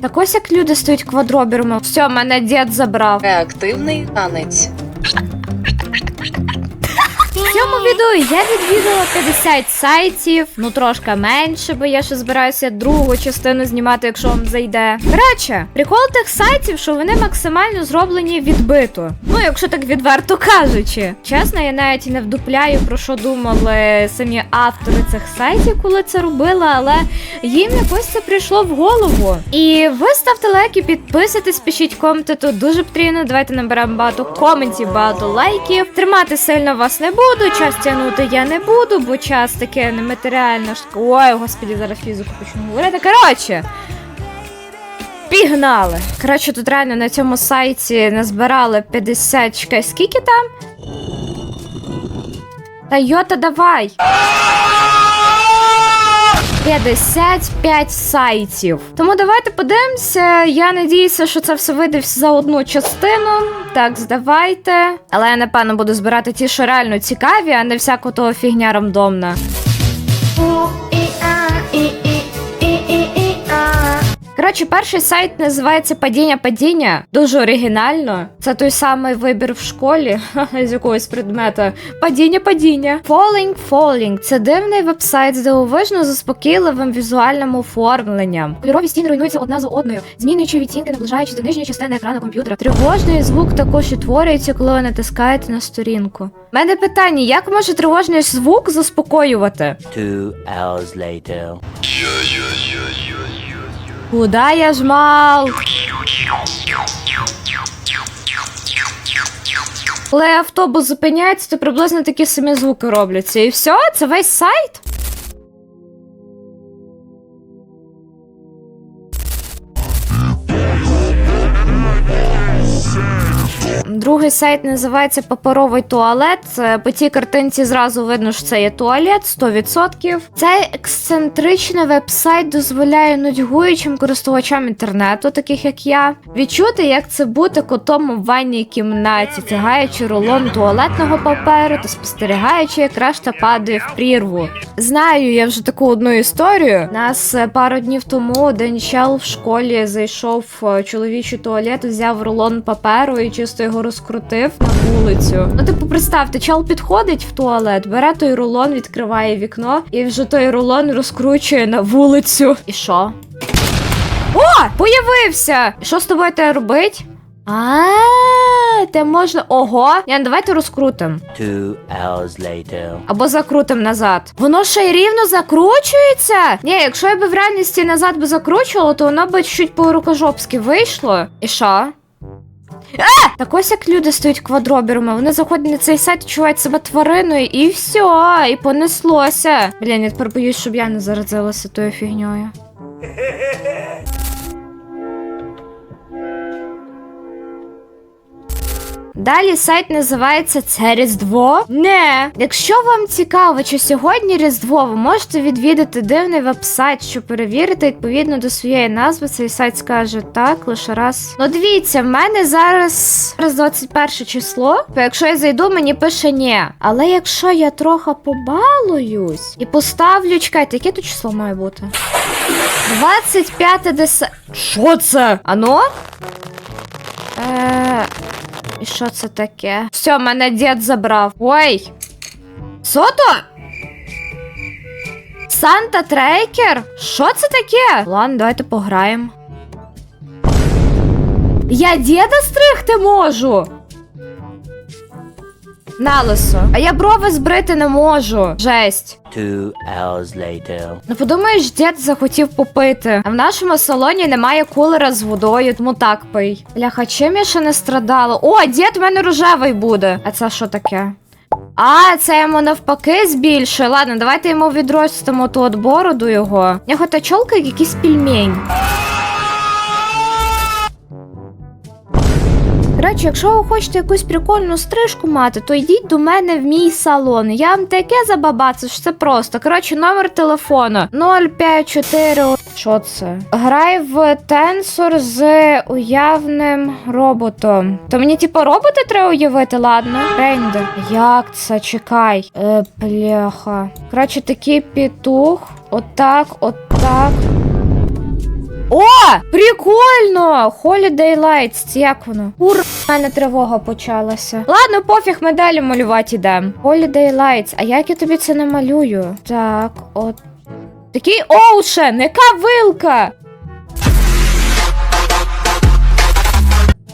Так ось як люди стають квадробірами. Все, мене дід забрав. Реактивний танець. Цьому відео я відвідала 50 сайтів, ну трошки менше, бо я ще збираюся другу частину знімати, якщо вам зайде. Коротше, прикол тих сайтів, що вони максимально зроблені відбито. Ну, якщо так відверто кажучи. Чесно, я навіть не вдупляю, про що думали самі автори цих сайтів, коли це робили, але їм якось це прийшло в голову. І ви ставте лайки, підписуйтесь, пишіть коменти, тут дуже потрібно. Давайте наберемо багато коментів, багато лайків. Тримати сильно вас не буду, час тягнути я не буду, бо час таке нематеріально. Ой, господі, зараз фізику почну говорити. Коротше. Пігнали! Коротше, тут реально на цьому сайті назбирали 50 чекай, скільки там? Та йота, давай! 55 сайтів. Тому давайте подивимося. Я надіюся, що це все вийде за одну частину. Так, здавайте. Але я напевно буду збирати ті, що реально цікаві, а не всяку того фігня рандомна. Коротше, перший сайт називається Падіння Падіння. Дуже оригінально. Це той самий вибір в школі з якогось предмета. Падіння падіння. Falling Falling це дивний вебсайт з дивовижно заспокійливим візуальним оформленням. Кольорові стіни руйнуються одна за одною, змінюючи відтінки, наближаючись до нижньої частини екрану комп'ютера. Тривожний звук також утворюється, коли ви натискаєте на сторінку. У мене питання: як може тривожний звук заспокоювати? Two hours later. Куда я жмал? Коли автобус зупиняється, то приблизно такі самі звуки робляться. І все, це весь сайт. Другий сайт називається Паперовий туалет. Е, По цій картинці зразу видно, що це є туалет 100%. Цей ексцентричний веб-сайт дозволяє нудьгуючим користувачам інтернету, таких як я, відчути, як це бути котом у ванній кімнаті, тягаючи рулон туалетного паперу та спостерігаючи, як решта падає в прірву. Знаю я вже таку одну історію. Нас е, пару днів тому один чел в школі зайшов в чоловічий туалет, взяв рулон паперу і чисто його розкрутив на вулицю. Ну, типу, представте, чел підходить в туалет, бере той рулон, відкриває вікно, і вже той рулон розкручує на вулицю. І що? О! Появився! І що з тобою треба робить? А, те можна. Ого! Ян, давайте розкрутим. Two hours later. Або закрутим назад. Воно ще й рівно закручується. Ні, якщо я би в реальності назад би закручувала, то воно би чуть по рукожопськи вийшло. І що? А! Так ось як люди стають квадробірами, вони заходять на цей сайт, відчувають себе твариною, і все, і понеслося. Блін, я тепер боюсь, щоб я не заразилася тою фігньою. Далі сайт називається Це Різдво. Не. Якщо вам цікаво, чи сьогодні Різдво, ви можете відвідати дивний веб-сайт, щоб перевірити відповідно до своєї назви. Цей сайт скаже так, лише раз. Ну дивіться, в мене зараз зараз 21 число. То якщо я зайду, мені пише ні. Але якщо я трохи побалуюсь і поставлю, чекайте, яке тут число має бути? 25 дес... Що це? Ано? Е... І що це таке? Все, мене дід забрав. Ой. Сото? Санта Трекер? Що це таке? Ладно, давайте пограємо. Я діда стригти можу. Налисо. А я брови збрити не можу. Жесть. Two hours later. Ну подумаєш, дід захотів попити. А в нашому салоні немає кулера з водою, тому так пий. Бляха, чим я ще не страдала? О, дід у мене рожевий буде. А це що таке? А, це йому навпаки збільшує. Ладно, давайте йому відростимо ту от бороду його. В нього та чолка як якийсь пельмень. Коротше, якщо ви хочете якусь прикольну стрижку мати, то йдіть до мене в мій салон. Я вам таке забабацю, що це просто. Коротше, номер телефону 054. Що це? Грай в тенсор з уявним роботом. То мені, типу, робота треба уявити, ладно? Рендер. Як це? Чекай. Е, бляха. Коротше, такий петух. Отак, отак. О! Прикольно! Holiday Lights, як воно? Ура, в мене тривога почалася. Ладно, пофіг, ми далі малювати йдемо. Holiday Lights, а як я тобі це намалюю? Так, от. Такий оушен, яка вилка?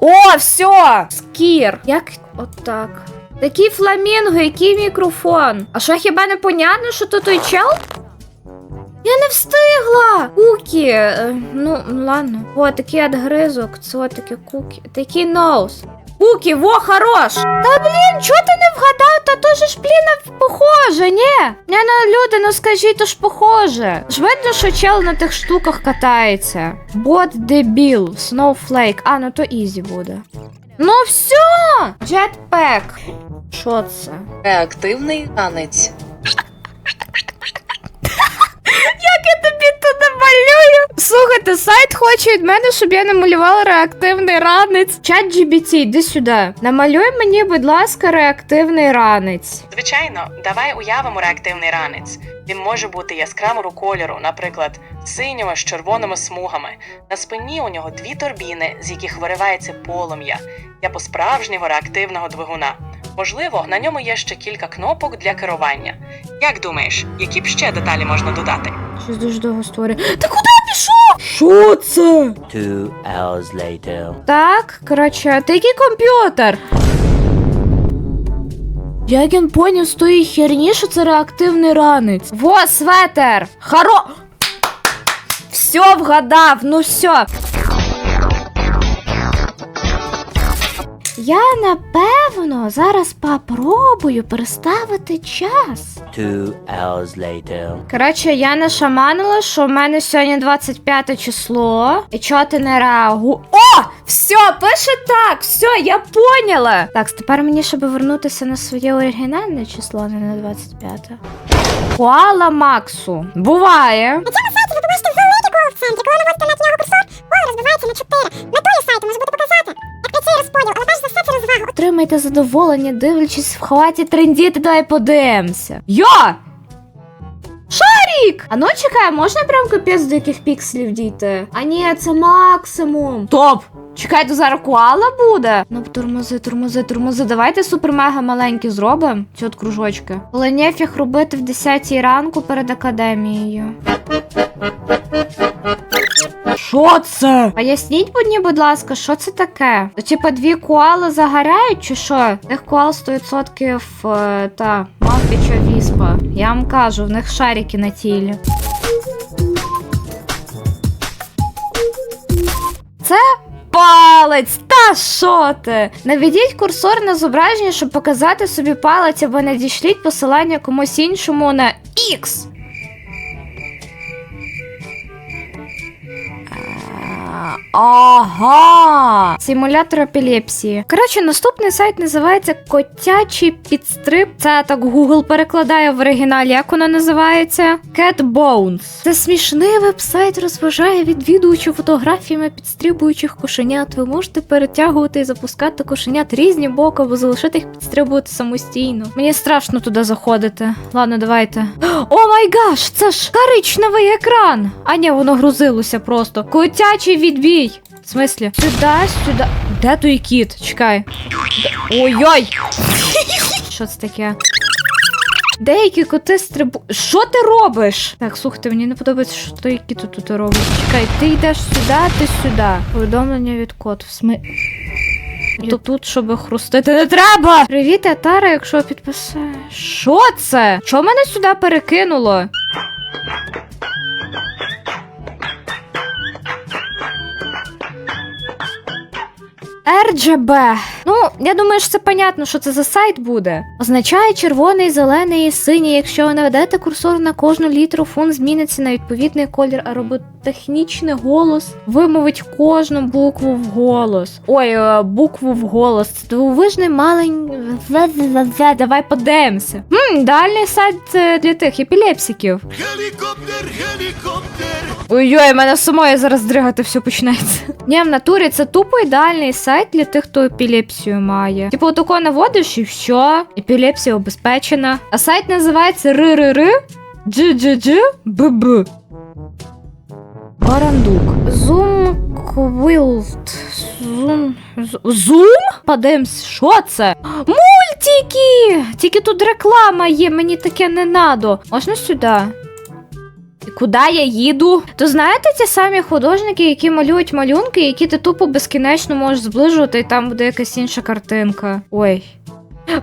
О, все! Скір. Як отак. Такий фламінго, який мікрофон. А що хіба не понятно, що тут той чел? Я не встигла! Кукі. е, Ну, ладно. О, такий адгризок, це таке кукі. Такий ноус. Кукі, во, хорош! Та блін, чого ти не вгадав? Та то ж, блін, похоже, ні? Не, ну люди, ну скажіть, то ж похоже. Ж видно, що чел на тих штуках катається. Бот дебіл, Snowflake. А, ну то ізі буде. Ну все! Jetpack. Що це? Реактивний танець. Хоче від мене, щоб я намалювала реактивний ранець. Чат GBT, йди сюди. Намалюй мені, будь ласка, реактивний ранець. Звичайно, давай уявимо реактивний ранець. Він може бути яскравого кольору, наприклад, синього з червоними смугами. На спині у нього дві турбіни, з яких виривається полум'я, як у справжнього реактивного двигуна. Можливо, на ньому є ще кілька кнопок для керування. Як думаєш, які б ще деталі можна додати? Щось дуже довго створює. Та куди пішов? Що це? Two hours later. Так, коротше, та який комп'ютер? Як він поняв з тої херні, що це реактивний ранець? Во, светер! Харо. Все вгадав, ну все. Я напевно зараз попробую переставити час. Two hours later. Коротше, я нашаманила, що в мене сьогодні 25 число. І чого ти не реагу. О! Все, пише так, все, я поняла. Так, тепер мені, щоб вернутися на своє оригінальне число, не на 25. Коала Максу. Буває. На сайті ви побачите великий коло в центрі. Коли наводите на нього курсор, коло розбивається на 4. Метою сайту може бути показати, як працює розподіл, але перш Отримайте задоволення, дивлячись в хаті трендіти, давай подивимося. Йо! Шарік! А ну чекай, можна прям капець до яких пікселів дійти? А ні, це максимум. Топ! Чекай, то зараз коала буде. Ну, тормози, тормози, тормози. Давайте супер-мега маленькі зробимо. Ці от кружочки. Але нефіг робити в 10 ранку перед академією. Що це? Поясніть мені, будь ласка, що це таке? То типа дві коали загоряють, чи що? Тих коал 100% е, та мавпіча віспа. Я вам кажу, в них шарики на тілі. Це палець! Та що ти? Наведіть курсор на зображення, щоб показати собі палець, або надішліть посилання комусь іншому на X. Ага. Симулятор епілепсії. Коротше, наступний сайт називається Котячий підстриб. Це так Google перекладає в оригіналі. Як воно називається? Cat Bones. Це смішний веб-сайт розважає відвідувачів фотографіями підстрибуючих кошенят. Ви можете перетягувати і запускати кошенят різні боки, або залишити їх підстрибувати самостійно. Мені страшно туди заходити. Ладно, давайте. О май гаш, це ж коричневий екран. А ні, воно грузилося просто. Котячий відбій. В смислі? Сюди, сюди. Де той кіт? Чекай. Ой-ой! Що це таке? Деякі коти стрибу. Що ти робиш? Так, слухайте, мені не подобається, що той кіт тут робить. Чекай, ти йдеш сюди, ти сюди. Повідомлення від кот. В сми... То тут, щоб хрустити, не треба! Привіт, Атара, якщо підписаєш. Що це? Що мене сюди перекинуло? RGB. Ну, я думаю, що це понятно, що це за сайт буде. Означає червоний, зелений і синій. Якщо ви наведете курсор на кожну літеру, фон зміниться на відповідний колір, а роботехнічний голос вимовить кожну букву в голос. Ой, е, букву в голос. Це дивовижний малень. Давай подивимося. Хм, дальний сайт е, для тих епілепсиків. Гелікоптер, гелікоптер. Ой-ой, мене самої зараз дригати все почнеться. Ні, в натурі це тупо ідеальний сайт для тих, хто епілепсію має. Типу, отако наводиш і все, епілепсія обезпечена. А сайт називається ББ. Барандук. Зум Квілт. Зум. Зум? Подивимось, що це? Мультики! Тільки тут реклама є, мені таке не надо. Можна сюди? Куди я їду? То знаєте ті самі художники, які малюють малюнки, які ти тупо безкінечно можеш зближувати, і там буде якась інша картинка. Ой.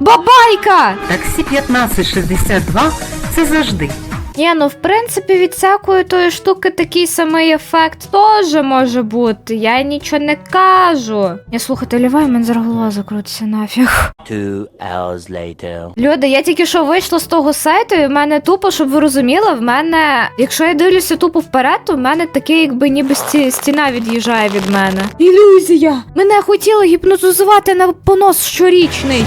Бабайка! Таксі 1562 це завжди. Ні, ну в принципі від всякої тої штуки такий самий ефект теж може бути. Я нічого не кажу. Я слухайте, лівай, мене зараз голова закрутиться нафіг. Two hours later. Люди, я тільки що вийшла з того сайту, і в мене тупо, щоб ви розуміли, в мене, якщо я дивлюся тупо вперед, то в мене таке, якби ніби сті- стіна від'їжджає від мене. Ілюзія! Мене хотіли гіпнотизувати на понос щорічний.